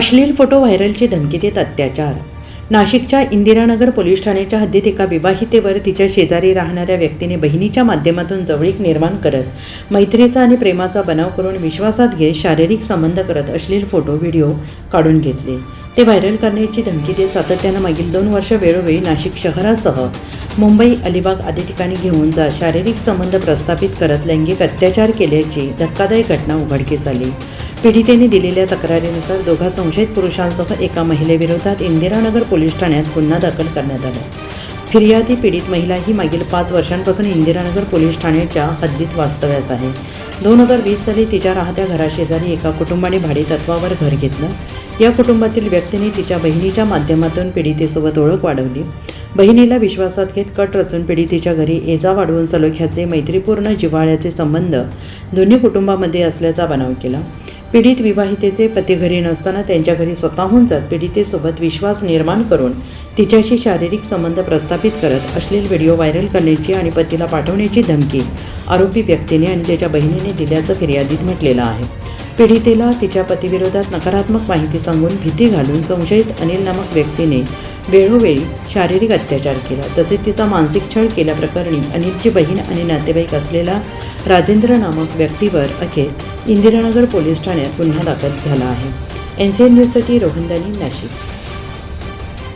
अश्लील फोटो व्हायरलची धमकी देत अत्याचार. नाशिकच्या इंदिरानगर पोलीस ठाण्याच्या हद्दीत एका विवाहितेवर तिच्या शेजारी राहणाऱ्या व्यक्तीने बहिणीच्या माध्यमातून जवळीक निर्माण करत मैत्रीचा आणि प्रेमाचा बनाव करून विश्वासात घेत शारीरिक संबंध करत अश्लील फोटो व्हिडिओ काढून घेतले. ते व्हायरल करण्याची धमकी देत सातत्यानं मागील दोन वर्ष वेळोवेळी नाशिक शहरासह मुंबई अलिबाग आदी ठिकाणी घेऊन जा शारीरिक संबंध प्रस्थापित करत लैंगिक अत्याचार केल्याची धक्कादायक घटना उघडकीस आली. पीडितेने दिलेल्या तक्रारीनुसार दोघा संशयित पुरुषांसह एका महिलेविरोधात इंदिरानगर पोलीस ठाण्यात गुन्हा दाखल करण्यात आला. फिर्यादी पीडित महिला ही मागील पाच वर्षांपासून इंदिरानगर पोलीस ठाण्याच्या हद्दीत वास्तव्यास आहे. दोन हजार वीस साली तिच्या राहत्या घराशेजारी एका कुटुंबाने भाडेतत्वावर घर घेतलं. या कुटुंबातील व्यक्तीने तिच्या बहिणीच्या माध्यमातून पीडितेसोबत ओळख वाढवली. बहिणीला विश्वासात घेत कट रचून पीडितेच्या घरी एजा वाढवून सलोख्याचे मैत्रीपूर्ण जिव्हाळ्याचे संबंध दोन्ही कुटुंबामध्ये असल्याचा बनाव केला. पीडित विवाहितेचे पती घरी नसताना त्यांच्या घरी स्वतःहून जात पीडितेसोबत विश्वास निर्माण करून तिच्याशी शारीरिक संबंध प्रस्थापित करत अश्लील व्हिडिओ व्हायरल करण्याची आणि पतीला पाठवण्याची धमकी आरोपी व्यक्तीने आणि त्याच्या बहिणीने दिल्याचं फिर्यादीत म्हटलेलं आहे. पीडितेला तिच्या पतीविरोधात नकारात्मक माहिती सांगून भीती घालून संशयित अनिल नामक व्यक्तीने वेळोवेळी शारीरिक अत्याचार केला. तसेच तिचा मानसिक छळ केल्याप्रकरणी अनिलची बहीण आणि नातेवाईक असलेला राजेंद्र नामक व्यक्तीवर अखेर इंदिरानगर पोलीस ठाण्यात गुन्हा दाखल झाला आहे. एन सी एन न्यूजसाठी रोहनदानी नाशिक.